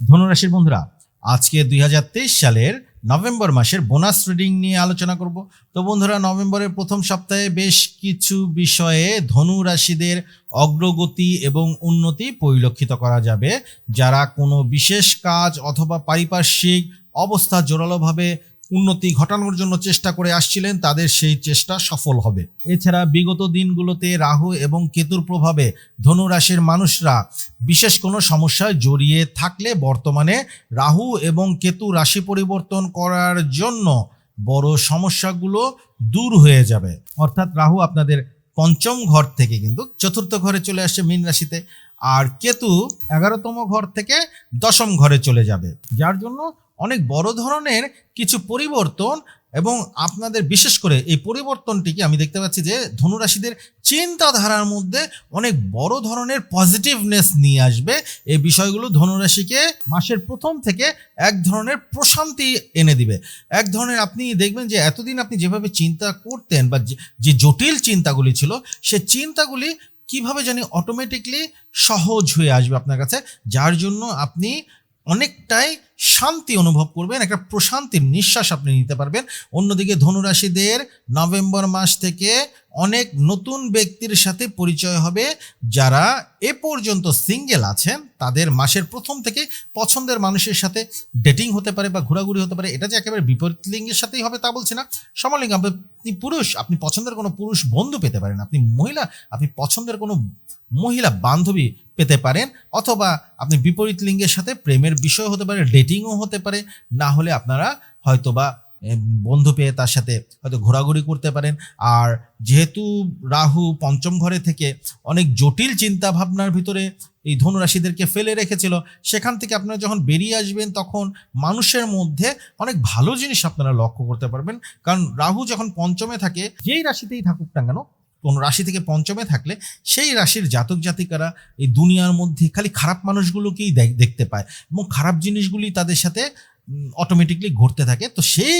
ধনুরাশির বন্ধুরা, আজকে দুই হাজার তেইশ সালের নভেম্বর মাসের বোনাস রিডিং নিয়ে আলোচনা করব। তো বন্ধুরা, নভেম্বরের প্রথম সপ্তাহে বেশ কিছু বিষয়ে ধনু রাশিদের অগ্রগতি এবং উন্নতি পরিলক্ষিত করা যাবে। যারা কোনো বিশেষ কাজ অথবা পারিপার্শ্বিক অবস্থা জোরালোভাবে উন্নতি ঘটানোর জন্য চেষ্টা করে আসছিলেন, তাদের সেই চেষ্টা সফল হবে। এছাড়া বিগত দিনগুলোতে রাহু এবং কেতুর প্রভাবে ধনু রাশির মানুষরা বিশেষ কোনো সমস্যায় জড়িয়ে থাকলে বর্তমানে রাহু এবং কেতু রাশি পরিবর্তন করার জন্য বড় সমস্যাগুলো দূর হয়ে যাবে। অর্থাৎ রাহু আপনাদের পঞ্চম ঘর থেকে কিন্তু চতুর্থ ঘরে চলে আসছে মীন রাশিতে, আর কেতু এগারোতম ঘর থেকে দশম ঘরে চলে যাবে। যার জন্য অনেক বড় ধরনের কিছু পরিবর্তন এবং আপনাদের বিশেষ করে এই পরিবর্তনটিকে আমি দেখতে পাচ্ছি যে ধনুরাশিদের চিন্তাধারার মধ্যে অনেক বড় ধরনের পজিটিভনেস নিয়ে আসবে। এই বিষয়গুলো ধনুরাশিকে মাসের প্রথম থেকে এক ধরনের প্রশান্তি এনে দিবে। এক ধরনের আপনি দেখবেন যে এতদিন আপনি যেভাবে চিন্তা করতেন বা যে- জটিল চিন্তাগুলি ছিল, সে চিন্তাগুলি কীভাবে জানি অটোমেটিকলি সহজ হয়ে আসবে আপনার কাছে। যার জন্য আপনি অনেকটাই শান্তি অনুভব করবেন, একটা প্রশান্তির নিঃশ্বাস আপনি নিতে পারবেন। অন্যদিকে ধনুরাশিদের নভেম্বর মাস থেকে অনেক নতুন ব্যক্তির সাথে পরিচয় হবে যারা এ পর্যন্ত সিঙ্গেল আছেন, তাদের মাসের প্রথম থেকে পছন্দের মানুষের সাথে ডেটিং হতে পারে বা ঘোরাঘুরি হতে পারে, এটা যে একেবারে বিপরীত লিঙ্গের সাথেই হবে তা বলছি না। সমলিঙ্গ, আপনি পুরুষ, আপনি পছন্দের কোনো পুরুষ বন্ধু পেতে পারেন, আপনি মহিলা, আপনি পছন্দের কোনো মহিলা বান্ধবী পেতে পারেন, অথবা আপনি বিপরীত লিঙ্গের সাথে প্রেমের বিষয় হতে পারে ডেটিংও হতে পারে, না হলে আপনারা হয়তোবা বন্ধু পেয়ে তার সাথে হয়তো ঘোরাঘুরি করতে পারেন। আর যেহেতু রাহু পঞ্চম ঘরে থেকে অনেক জটিল চিন্তা ভাবনার ভিতরে এই ধনুরাশিদেরকে ফেলে রেখেছিল, সেখান থেকে আপনারা যখন বেরিয়ে আসবেন তখন মানুষের মধ্যে অনেক ভালো জিনিস আপনারা লক্ষ্য করতে পারবেন। কারণ রাহু যখন পঞ্চমে থাকে, যেই রাশিতেই থাকুক না কেন, কোন রাশি থেকে পঞ্চমে থাকলে সেই রাশির জাতক জাতিকারা এই দুনিয়ার মধ্যে খালি খারাপ মানুষগুলোকেই দেখ- দেখতে পায় এবং খারাপ জিনিসগুলি তাদের সাথে অটোমেটিকলি ঘটতে থাকে। তো সেই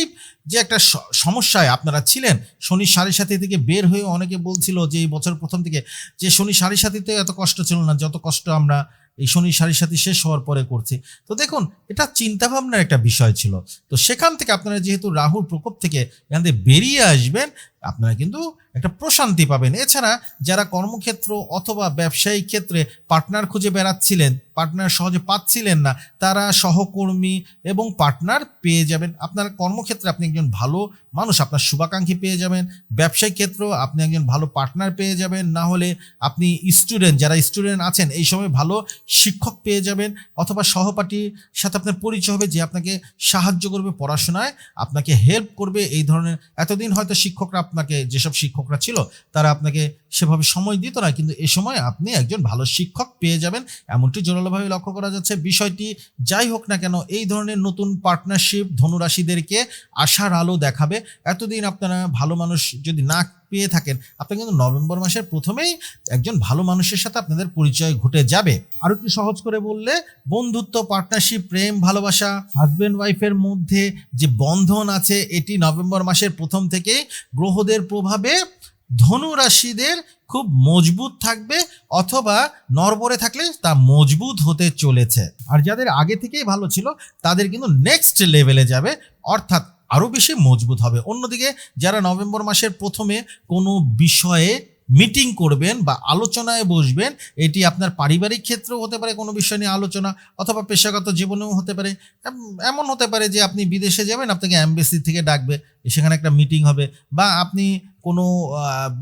যে একটা সমস্যায় আপনারা ছিলেন, শনি সাড়ে সাথে থেকে বের হয়ে অনেকে বলছিল যে এই বছর প্রথম থেকে যে শনি সাড়ে সাথীতে এত কষ্ট ছিল না, যত কষ্ট আমরা এই শনি সাড়ে সাথে শেষ হওয়ার পরে করছি। তো দেখুন, এটা চিন্তাভাবনার একটা বিষয় ছিল। তো সেখান থেকে আপনারা যেহেতু রাহুর প্রকোপ থেকে এখান থেকে বেরিয়ে আসবেন আপনারা কিন্তু একটা প্রশান্তি পাবেন। এছাড়া যারা কর্মক্ষেত্র অথবা ব্যবসায়িক ক্ষেত্রে পার্টনার খুঁজে বেড়াচ্ছিলেন, পার্টনার সহজে পাচ্ছিলেন না, তারা সহকর্মী এবং পার্টনার পেয়ে যাবেন। আপনার কর্মক্ষেত্রে আপনি একজন ভালো মানুষ, আপনার শুভাকাঙ্ক্ষী পেয়ে যাবেন। ব্যবসায়িক ক্ষেত্র আপনি একজন ভালো পার্টনার পেয়ে যাবেন। না হলে আপনি স্টুডেন্ট, যারা স্টুডেন্ট আছেন, এই সময় ভালো শিক্ষক পেয়ে যাবেন অথবা সহপাঠীর সাথে আপনার পরিচয় হবে যে আপনাকে সাহায্য করবে পড়াশোনায়, আপনাকে হেল্প করবে। এই ধরনের এতদিন হয়তো শিক্ষকরা আপনাকে যেসব শিক্ষকরা ছিল, তারা আপনাকে সেভাবে সময় দিত না, কিন্তু এ সময় আপনি একজন ভালো শিক্ষক পেয়ে যাবেন। এমনটি জোরালোভাবে লক্ষ্য করা যাচ্ছে। বিষয়টি যাই হোক না কেন, এই ধরনের নতুন পার্টনারশিপ ধনুরাশিদেরকে আশার আলো দেখাবে। এতদিন আপনারা ভালো মানুষ যদি না পেয়ে থাকেন। আপনি কিন্তু নভেম্বর মাসের প্রথমেই একজন ভালো মানুষের সাথে আপনাদের পরিচয় ঘটে যাবে। আর একটু সহজ করে বললে, বন্ধুত্ব পার্টনারশিপ প্রেম, ভালোবাসা হাজবেন্ড ওয়াইফের মধ্যে যে বন্ধন আছে, এটি নভেম্বর মাসের প্রথম থেকেই গ্রহদের প্রভাবে ধনু রাশিদের খুব মজবুত থাকবে অথবা নরবরে থাকলে তা মজবুত হতে চলেছে। আর যাদের আগে থেকেই ভালো ছিল, তাদের কিন্তু নেক্সট লেভেলে যাবে। অর্থাৎ আরও বেশি মজবুত হবে। অন্যদিকে যারা নভেম্বর মাসের প্রথমে কোনো বিষয়ে মিটিং করবেন বা আলোচনায় বসবেন, এটি আপনার পারিবারিক ক্ষেত্রেও হতে পারে, কোনো বিষয় নিয়ে আলোচনা অথবা পেশাগত জীবনেও হতে পারে। এমন হতে পারে যে আপনি বিদেশে যাবেন, আপনাকে অ্যাম্বাসি থেকে ডাকবে, সেখানে একটা মিটিং হবে বা আপনি কোনো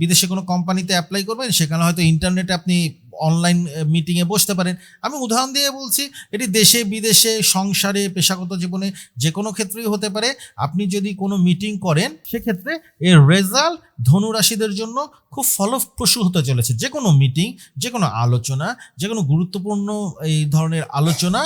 বিদেশে কোনো কোম্পানিতে অ্যাপ্লাই করবেন, সেখানে হয়তো ইন্টারনেটে আপনি অনলাইন মিটিংয়ে বসতে পারেন। আমি উদাহরণ দিয়ে বলছি, এটি দেশে, বিদেশে, সংসারে, পেশাগত জীবনে যে কোনো ক্ষেত্রেই হতে পারে। আপনি যদি কোনো মিটিং করেন, সেক্ষেত্রে এর রেজাল্ট ধনুরাশিদের জন্য খুব ফলপ্রসূ হতে চলেছে। যে কোনো মিটিং যে কোনো আলোচনা, যে কোনো গুরুত্বপূর্ণ এই ধরনের আলোচনা,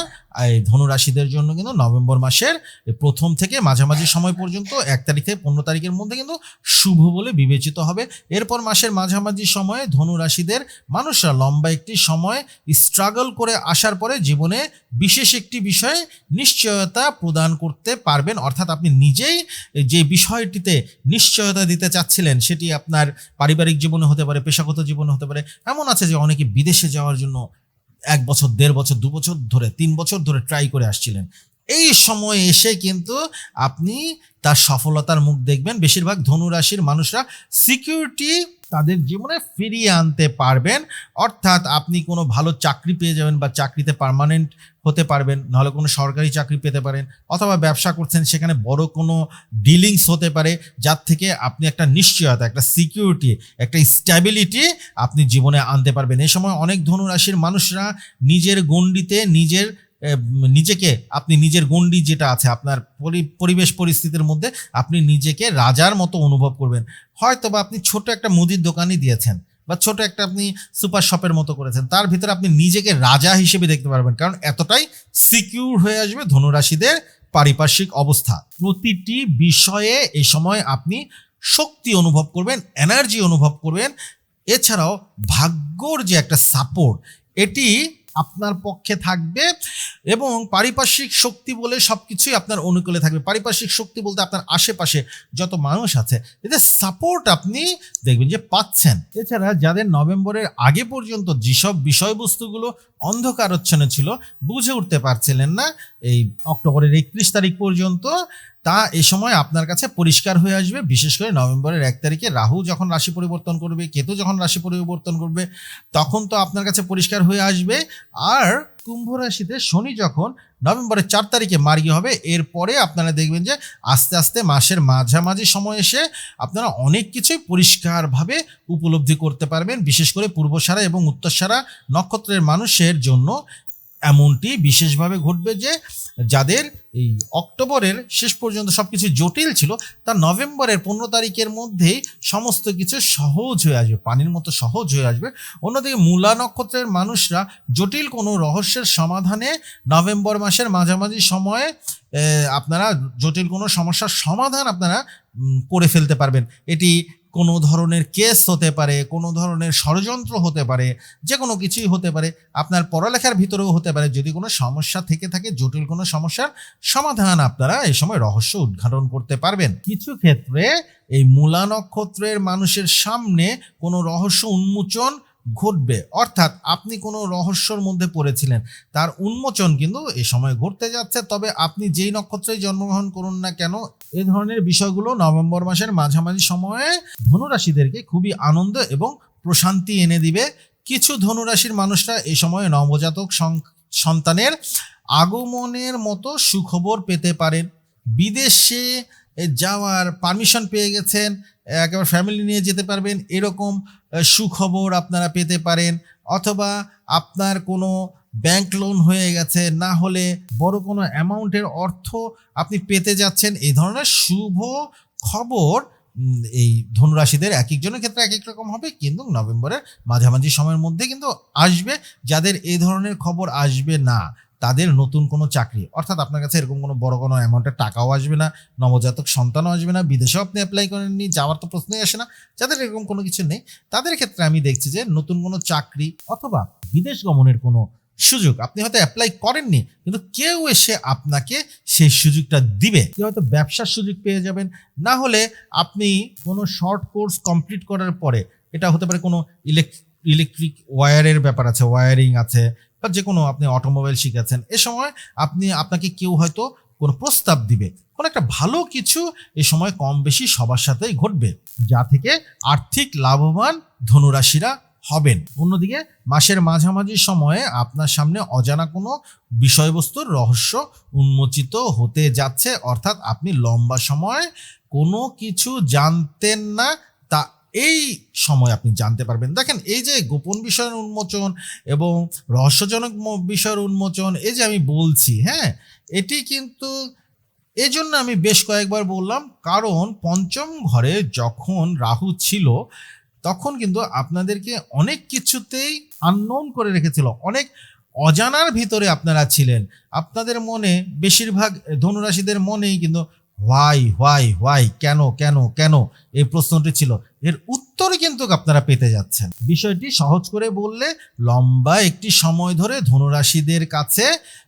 এই ধনুরাশিদের জন্য কিন্তু নভেম্বর মাসের প্রথম থেকে মাঝামাঝি সময় পর্যন্ত, এক তারিখ থেকে পনেরো তারিখের মধ্যে কিন্তু শুভ বলে বিবেচিত হবে। এরপর মাসের মাঝামাঝি সময়ে ধনুরাশিদের মানুষরা লম্বা একটি সময় স্ট্রাগল করে আসার পরে জীবনে বিশেষ একটি বিষয়ে নিশ্চয়তা প্রদান করতে পারবেন। অর্থাৎ আপনি নিজেই যে বিষয়টিতে নিশ্চয়তা দিতে চাচ্ছিলেন সেটি আপনার পারিবারিক জীবনে হতে পারে, পেশাগত জীবনে হতে পারে। এমন আছে যে অনেকে বিদেশে যাওয়ার জন্য এক বছর, দেড় বছর, দু বছর ধরে, তিন বছর ধরে ট্রাই করে আসছিলেন। এই সময় এসে কিন্তু আপনি তার সফলতার মুখ দেখবেন। বেশিরভাগ ধনুরাশির মানুষরা সিকিউরিটি তাদের জীবনে ফিরিয়ে আনতে পারবেন। অর্থাৎ আপনি কোনো ভালো চাকরি পেয়ে যাবেন বা চাকরিতে পার্মানেন্ট হতে পারবেন, নাহলে কোনো সরকারি চাকরি পেতে পারেন অথবা ব্যবসা করছেন, সেখানে বড় কোনো ডিলিংস হতে পারে, যার থেকে আপনি একটা নিশ্চয়তা, একটা সিকিউরিটি একটা স্ট্যাবিলিটি আপনি জীবনে আনতে পারবেন। এই সময় অনেক ধনুরাশির মানুষরা নিজের গণ্ডিতে, নিজের নিজেকে আপনি নিজের গণ্ডি যেটা আছে, আপনার পরি- পরিবেশ পরিস্থিতির মধ্যে আপনি নিজেকে রাজার মতো অনুভব করবেন। হয়তো বা আপনি ছোট একটা মুদির দোকানই দিয়েছেন বা ছোট একটা আপনি সুপার শপের মতো করেছেন, তার ভিতরে আপনি নিজেকে রাজা হিসেবে দেখতে পারবেন, কারণ এতটাই সিকিউর হয়ে আসবে ধনুরাশিদের পারিপার্শ্বিক অবস্থা। প্রতিটি বিষয়ে এই সময় আপনি শক্তি অনুভব করবেন এনার্জি অনুভব করবেন। এছাড়াও ভাগ্যর যে একটা সাপোর্ট এটি আপনার পক্ষে থাকবে এবং পারিপার্শ্বিক শক্তি বলে সব কিছুই আপনার অনুকূলে থাকবে। পারিপার্শ্বিক শক্তি বলতে আপনার আশেপাশে যত মানুষ আছে, এদের সাপোর্ট আপনি দেখবেন যে পাচ্ছেন। এছাড়া যাদের নভেম্বরের আগে পর্যন্ত যেসব বিষয়বস্তুগুলো অন্ধকারচ্ছন্ন ছিল, বুঝে উঠতে পারছিলেন না, এই অক্টোবরের একত্রিশ তারিখ পর্যন্ত তা এ সময় আপনার কাছে পরিষ্কার হয়ে আসবে। বিশেষ করে নভেম্বরের এক তারিখে রাহু যখন রাশি পরিবর্তন করবে, কেতু যখন রাশি পরিবর্তন করবে, তখন তো আপনার কাছে পরিষ্কার হয়ে আসবে। আর কুম্ভ রাশিতে শনি যখন নভেম্বরের চার তারিখে মার্গী হবে, এরপরে আপনারা দেখবেন যে আস্তে আস্তে মাসের মাঝামাঝি সময় এসে আপনারা অনেক কিছুই পরিষ্কারভাবে উপলব্ধি করতে পারবেন। বিশেষ করে পূর্বসারা এবং উত্তরসারা নক্ষত্রের মানুষের জন্য এমনটি বিশেষভাবে ঘটবে যে যাদের এই অক্টোবরের শেষ পর্যন্ত সব কিছু জটিল ছিল, তা নভেম্বরের পনেরো তারিখের মধ্যেই সমস্ত কিছু সহজ হয়ে আসবে, পানির মতো সহজ হয়ে আসবে। অন্যদিকে মূলা নক্ষত্রের মানুষরা জটিল কোনো রহস্যের সমাধানে নভেম্বর মাসের মাঝামাঝি সময়ে আপনারা জটিল কোনো সমস্যার সমাধান আপনারা করে ফেলতে পারবেন। এটি কোনো ধরনের কেস হতে পারে, কোনো ধরনের ষড়যন্ত্র হতে পারে যে কোনো কিছুই হতে পারে। আপনার পড়ালেখার ভিতরেও হতে পারে। যদি কোনো সমস্যা থেকে থাকে, জটিল কোনো সমস্যার সমাধান আপনারা এই সময় রহস্য উদ্ঘাটন করতে পারবেন। কিছু ক্ষেত্রে এই মূলা নক্ষত্রের মানুষের সামনে কোনো রহস্য উন্মোচন ঘটবে। অর্থাৎ আপনি কোনো রহস্যর মধ্যে পড়েছিলেন, তার উন্মোচন কিন্তু এ সময় ঘটতে যাচ্ছে। তবে আপনি যেই নক্ষত্রেই জন্মগ্রহণ করুন না কেন এই ধরনের বিষয়গুলো নভেম্বর মাসের মাঝামাঝি সময়ে ধনুরাশিদেরকে খুবই আনন্দ এবং প্রশান্তি এনে দিবে। কিছু ধনুরাশির মানুষরা এ সময়ে নবজাতক সন্তানের আগমনের মতো সুখবর পেতে পারেন। বিদেশে যাওয়ার পারমিশন পেয়ে গেছেন, একেবারে ফ্যামিলি নিয়ে যেতে পারবেন, এরকম সুখবর আপনারা পেতে পারেন। অথবা আপনার কোনো ব্যাংক লোন হয়ে গেছে, না হলে বড় কোনো অ্যামাউন্টের অর্থ আপনি পেতে যাচ্ছেন, এই ধরনের শুভ খবর এই ধনুরাশিদের এক একজনের ক্ষেত্রে এক এক রকম হবে, কিন্তু নভেম্বরের মাঝামাঝি সময়ের মধ্যে কিন্তু আসবে, যাদের এই ধরনের খবর আসবে না। তাদের নতুন কোনো চাকরি। অর্থাৎ আপনার কাছে এরকম কোনো বড় কোনো অ্যামাউন্টের টাকাও আসবে না, নবজাতক সন্তানও আসবে না, বিদেশেও আপনি অ্যাপ্লাই করেননি, যাওয়ার তো প্রশ্নই আসে না। যাদের এরকম কোনো কিছু নেই, তাদের ক্ষেত্রে আমি দেখছি যে নতুন কোনো চাকরি অথবা বিদেশ গমনের কোনো সুযোগ আপনি হয়তো অ্যাপ্লাই করেননি, কিন্তু কেউ এসে আপনাকে সেই সুযোগটা দিবে। কেউ হয়তো ব্যবসার সুযোগ পেয়ে যাবেন, না হলে আপনি কোনো শর্ট কোর্স কমপ্লিট করার পরে, এটা হতে পারে কোনো ইলেকট্রিক ওয়্যারের ব্যাপার আছে ওয়্যারিং আছে বা যে কোনো আপনি অটোমোবাইল শিখেছেন, এ সময় আপনি আপনাকে কেউ হয়তো কোনো প্রস্তাব দিবে। কোনো একটা ভালো কিছু এ সময় কম বেশি সবার সাথেই ঘটবে, যা থেকে আর্থিক লাভবান ধনুরাশিরা হবেন। অন্যদিকে মাসের মাঝামাঝি সময়ে আপনার সামনে অজানা কোনো বিষয়বস্তুর রহস্য উন্মোচিত হতে যাচ্ছে, অর্থাৎ আপনি লম্বা সময় কোনো কিছু জানতেন না এই সময় আপনি জানতে পারবেন। দেখেন, এই যে গোপন বিষয়ের উন্মোচন এবং রহস্যজনক বিষয়ের উন্মোচন, এই যে আমি বলছি হ্যাঁ এটি কিন্তু এজন্য আমি বেশ কয়েকবার বললাম, কারণ পঞ্চম ঘরে যখন রাহু ছিল, তখন কিন্তু আপনাদেরকে অনেক কিছুতেই আননোন করে রেখেছিল। অনেক অজানার ভিতরে আপনারা ছিলেন। আপনাদের মনে, বেশিরভাগ ধনুরাশিদের মনেই কিন্তু, হোয়াই হোয়াই হোয়াই, কেন কেন কেন? এই প্রশ্নটি ছিল। এর উত্তর কিন্তু আপনারা পেতে যাচ্ছেন। বিষয়টি সহজ করে বললে, লম্বা একটি সময় ধরে ধনুরাশিদের কাছে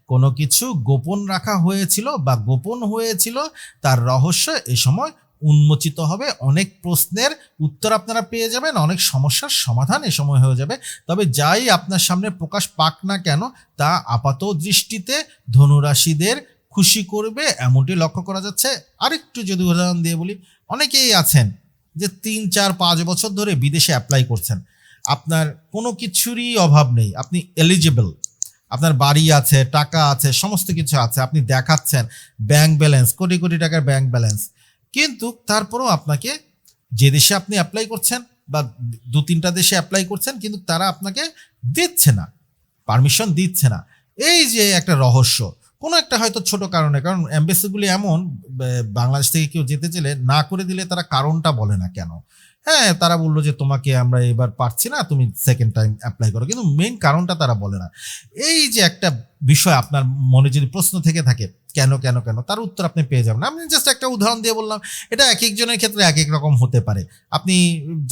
কোনো কিছু গোপন রাখা হয়েছিল বা গোপন হয়েছিল, তার রহস্য এ সময় উন্মোচিত হবে। অনেক প্রশ্নের উত্তর আপনারা পেয়ে যাবেন, অনেক সমস্যার সমাধান এ সময় হয়ে যাবে। তবে যাই আপনার সামনে প্রকাশ পাক না কেন, তা আপাত দৃষ্টিতে ধনুরাশিদের খুশি করবে, এমনটি লক্ষ্য করা যাচ্ছে। আরেকটু যদি উদাহরণ দিয়ে বলি, অনেকেই আছেন যে তিন, চার, পাঁচ বছর ধরে বিদেশে অ্যাপ্লাই করছেন। আপনার কোনো কিছুরই অভাব নেই। আপনি এলিজিবল আপনার বাড়ি আছে, টাকা আছে, সমস্ত কিছু আছে। আপনি দেখাচ্ছেন ব্যাংক ব্যালেন্স কোটি কোটি টাকার ব্যাংক ব্যালেন্স কিন্তু তারপরেও আপনাকে যে দেশে আপনি অ্যাপ্লাই করছেন বা দু, তিনটা দেশে অ্যাপ্লাই করছেন, কিন্তু তারা আপনাকে দিচ্ছে না। পারমিশন দিচ্ছে না। এই যে একটা রহস্য। কোনো একটা হয়তো ছোট কারণে, কারণ অ্যাম্বাসিগুলি এমন বাংলাদেশ থেকে কেউ যেতে চাইলে না করে দিলে তারা কারণটা বলে না কেন? হ্যাঁ তারা বলল যে তোমাকে আমরা এবার পারছি না, তুমি সেকেন্ড টাইম অ্যাপ্লাই করো। কিন্তু মেন কারণটা তারা বলে না। এই যে একটা বিষয় আপনার মনে যদি প্রশ্ন থেকে থাকে কেন কেন কেন? তার উত্তর আপনি পেয়ে যাবেন। আমি জাস্ট একটা উদাহরণ দিয়ে বললাম, এটা এক একজনের ক্ষেত্রে এক এক রকম হতে পারে। আপনি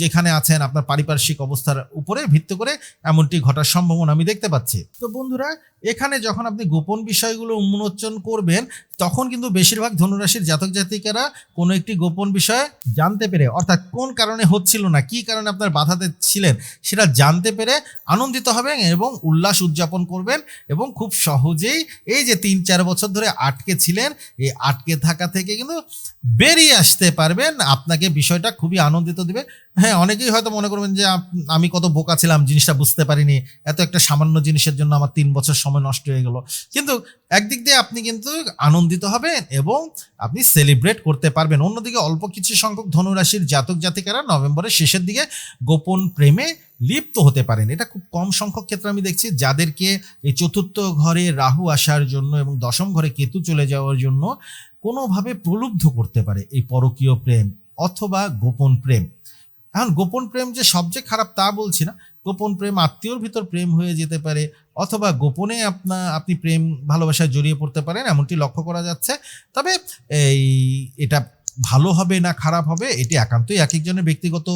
যেখানে আছেন, আপনার পারিপার্শ্বিক অবস্থার উপরে ভিত্তি করে এমনটি ঘটার সম্ভাবনা আমি দেখতে পাচ্ছি। তো বন্ধুরা, এখানে যখন আপনি গোপন বিষয়গুলো উন্মোচন করবেন, তখন কিন্তু বেশিরভাগ ধনুরাশির জাতক জাতিকারা কোনো একটি গোপন বিষয় জানতে পেরে, অর্থাৎ কোন কারণে হচ্ছিল না, কি কারণে আপনার বাধাতে ছিলেন, সেটা জানতে পেরে আনন্দিত হবেন এবং উল্লাস উদযাপন করবেন এবং খুব সহজেই এই যে তিন, চার বছর ধরে আটকে ছিলেন, এই আটকে থাকা থেকে কিন্তু বেরিয়ে আসতে পারবেন। আপনাকে বিষয়টা খুবই আনন্দিত দিবে। হ্যাঁ অনেকেই হয়তো মনে করবেন যে আমি কত বোকা ছিলাম, জিনিসটা বুঝতে পারিনি। এত একটা সামান্য জিনিসের জন্য আমার তিন বছর সময় নষ্ট হয়ে গেল। কিন্তু একদিক দিয়ে আপনি কিন্তু আনন্দিত হবেন এবং আপনি সেলিব্রেট করতে পারবেন। অন্যদিকে অল্প কিছু সংখ্যক ধনুরাশির জাতক জাতিকারা নভেম্বরের শেষের দিকে গোপন প্রেমে লিপ্ত হতে পারেন। এটা খুব কম সংখ্যক ক্ষেত্রে আমি দেখছি যাদেরকে এই চতুর্থ ঘরে রাহু আসার জন্য এবং দশম ঘরে কেতু চলে যাওয়ার জন্য কোনোভাবে প্রলুব্ধ করতে পারে এই পরকীয় প্রেম অথবা গোপন প্রেম। এখন গোপন প্রেম যে সবচেয়ে খারাপ তা বলছি না। গোপন প্রেম আত্মীয়র ভিতর প্রেম হয়ে যেতে পারে অথবা গোপনে আপনা, আপনি প্রেম ভালোবাসায় জড়িয়ে পড়তে পারেন, এমনটি লক্ষ্য করা যাচ্ছে। তবে এই, এটা ভালো হবে না খারাপ হবে, এটি একান্তই এক একজনের ব্যক্তিগত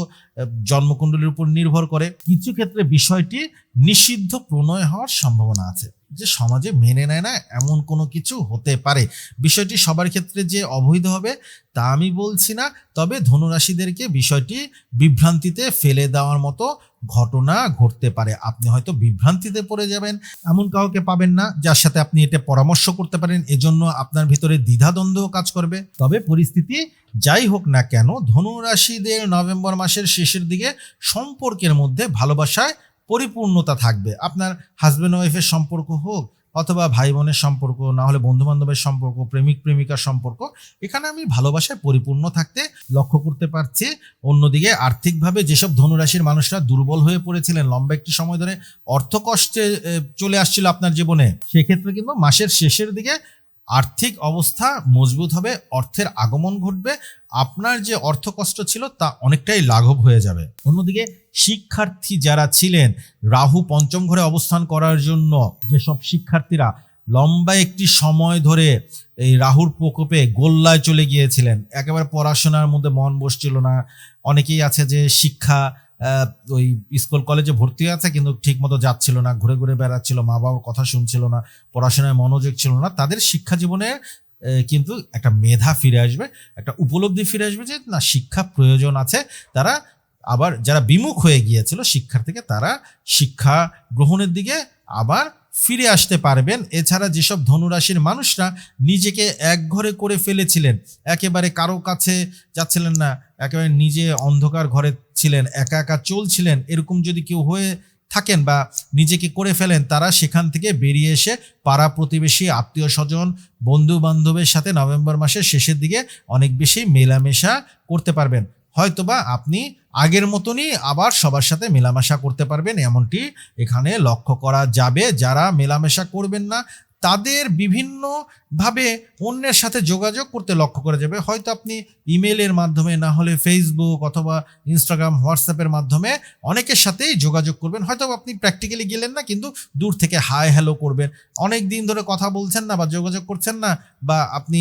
জন্মকুণ্ডলীর উপর নির্ভর করে। কিছু ক্ষেত্রে বিষয়টি নিষিদ্ধ প্রণয় হওয়ার সম্ভাবনা আছে। যে সমাজে মেনে নেয় না, এমন কোনো কিছু হতে পারে। বিষয়টি সবার ক্ষেত্রে যে অবৈধ হবে, তা আমি বলছি না। তবে ধনুরাশিদেরকে বিষয়টি বিভ্রান্তিতে ফেলে দেওয়ার মতো ঘটনা ঘটতে পারে। আপনি হয়তো বিভ্রান্তিতে পড়ে যাবেন, এমন কাউকে পাবেন না, যার সাথে আপনি এটা পরামর্শ করতে পারেন, এজন্য আপনার ভিতরে দ্বিধাদ্বন্দ্ব কাজ করবে। তবে পরিস্থিতি যাই হোক না কেন, ধনুরাশিদের নভেম্বর মাসের শেষের দিকে সম্পর্কের মধ্যে ভালোবাসায় পরিপূর্ণতা থাকবে। আপনার হাজব্যান্ড ওয়াইফের সম্পর্ক হোক অথবা ভাই বোনের সম্পর্ক, না হলে বন্ধু বান্ধবের সম্পর্ক, প্রেমিক, প্রেমিকার সম্পর্ক, এখানে আমি ভালোবাসায় পরিপূর্ণ থাকতে লক্ষ্য করতে পারছি। অন্যদিকে আর্থিকভাবে যেসব ধনুরাশির মানুষরা দুর্বল হয়ে পড়েছিলেন, লম্বা একটি সময় ধরে অর্থ কষ্টে চলে আসছিল আপনার জীবনে, সেক্ষেত্রে কিন্তু মাসের শেষের দিকে আর্থিক অবস্থা মজবুত হবে, অর্থের আগমন ঘটবে, আপনার যে অর্থ কষ্ট ছিল তা অনেকটাই লাঘব হয়ে যাবে। অন্যদিকে শিক্ষার্থী যারা ছিলেন, রাহু পঞ্চম ঘরে অবস্থান করার জন্য যেসব শিক্ষার্থীরা লম্বা একটি সময় ধরে এই রাহুর প্রকোপে গোল্লায় চলে গিয়েছিলেন, একেবারে পড়াশোনার মধ্যে মন বসছিল না, অনেকেই আছে যে শিক্ষা ওই স্কুল কলেজে ভর্তি আছে, কিন্তু ঠিক মতো যাচ্ছিল না, ঘুরে ঘুরে বেড়াচ্ছিল, মা বাবার কথা শুনছিল না, পড়াশোনায় মনোযোগ ছিল না। তাদের শিক্ষা জীবনে কিন্তু একটা মেধা ফিরে আসবে, একটা উপলব্ধি ফিরে আসবে যে, না, শিক্ষা প্রয়োজন আছে। তারা আবার যারা বিমুখ হয়ে গিয়েছিল শিক্ষার থেকে তারা শিক্ষা গ্রহণের দিকে আবার ফিরে আসতে পারবেন। এছাড়া যেসব ধনুরাশির মানুষরা নিজেকে এক ঘরে করে ফেলেছিলেন, একেবারে কারও কাছে যাচ্ছিলেন না, একেবারে নিজে অন্ধকার ঘরে ছিলেন, একা একা চলছিলেন, এরকম যদি কেউ হয়ে থাকেন বা নিজেকে করে ফেলেন, তারা সেখান থেকে বেরিয়ে এসে পাড়া প্রতিবেশী, আত্মীয় স্বজন বন্ধু বান্ধবের সাথে নভেম্বর মাসের শেষের দিকে অনেক বেশি মেলামেশা করতে পারবেন। হয়তোবা আপনি আগের মতনই আবার সবার সাথে মেলামেশা করতে পারবেন, এমনটি এখানে লক্ষ্য করা যাবে। যারা মেলামেশা করবেন না তাদের বিভিন্নভাবে অন্যের সাথে যোগাযোগ করতে লক্ষ্য করা যাবে। হয়তো আপনি ইমেলের মাধ্যমে, না হলে ফেসবুক অথবা ইনস্টাগ্রাম হোয়াটসঅ্যাপের মাধ্যমে অনেকের সাথেই যোগাযোগ করবেন। হয়তো আপনি প্র্যাকটিক্যালি গেলেন না, কিন্তু দূর থেকে হাই হ্যালো করবেন। অনেক দিন ধরে কথা বলছেন না বা যোগাযোগ করছেন না বা আপনি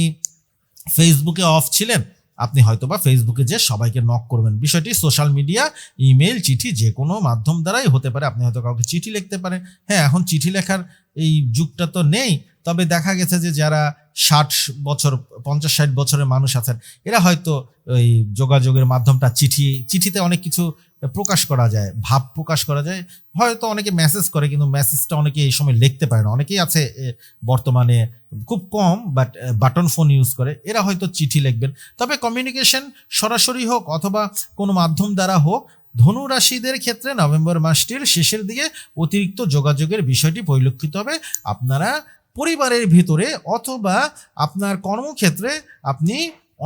ফেসবুকে অফ ছিলেন আপনি হয়তো বা ফেসবুকে যে সবাইকে নক করবেন। বিষয়টি সোশ্যাল মিডিয়া ইমেল চিঠি যে কোনো মাধ্যম দ্বারাই হতে পারে। আপনি হয়তো কাউকে চিঠি লিখতে পারেন। হ্যাঁ এখন চিঠি লেখার এই যুগটা তো নেই। তবে দেখা গেছে যে যারা ষাট বছর, পঞ্চাশ ষাট বছরের মানুষ আছেন, এরা হয়তো ওই যোগাযোগের মাধ্যমটা চিঠি, চিঠিতে অনেক কিছু প্রকাশ করা যায়, ভাব প্রকাশ করা যায়। হয়তো অনেকে মেসেজ করে, কিন্তু মেসেজটা অনেকে এই সময় লিখতে পারে না। অনেকেই আছে বর্তমানে খুব কম বাট বাটন ফোন ইউজ করে। এরা হয়তো চিঠি লিখবেন। তবে কমিউনিকেশন সরাসরি হোক অথবা কোনো মাধ্যম দ্বারা হোক, ধনুরাশিদের ক্ষেত্রে নভেম্বর মাসটির শেষের দিকে অতিরিক্ত যোগাযোগের বিষয়টি পরিলক্ষিত হবে। আপনারা পরিবারের ভিতরে অথবা আপনার কর্মক্ষেত্রে আপনি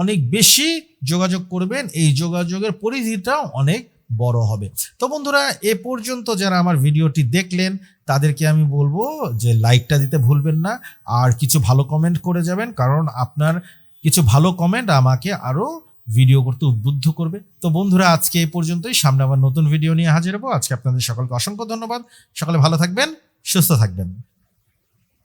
অনেক বেশি যোগাযোগ করবেন। এই যোগাযোগের পরিধিটা অনেক বড় হবে। তো বন্ধুরা, এ পর্যন্ত যারা আমার ভিডিওটি দেখলেন, তাদেরকে আমি বলব যে লাইকটা দিতে ভুলবেন না, আর কিছু ভালো কমেন্ট করে যাবেন, কারণ আপনার কিছু ভালো কমেন্ট আমাকে আরও ভিডিও করতে উদ্বুদ্ধ করবে। তো বন্ধুরা, আজকে এই পর্যন্তই। সামনে আবার নতুন ভিডিও নিয়ে হাজির হব। আজকে আপনাদের সকলকে অসংখ্য ধন্যবাদ। সকলে ভালো থাকবেন, সুস্থ থাকবেন।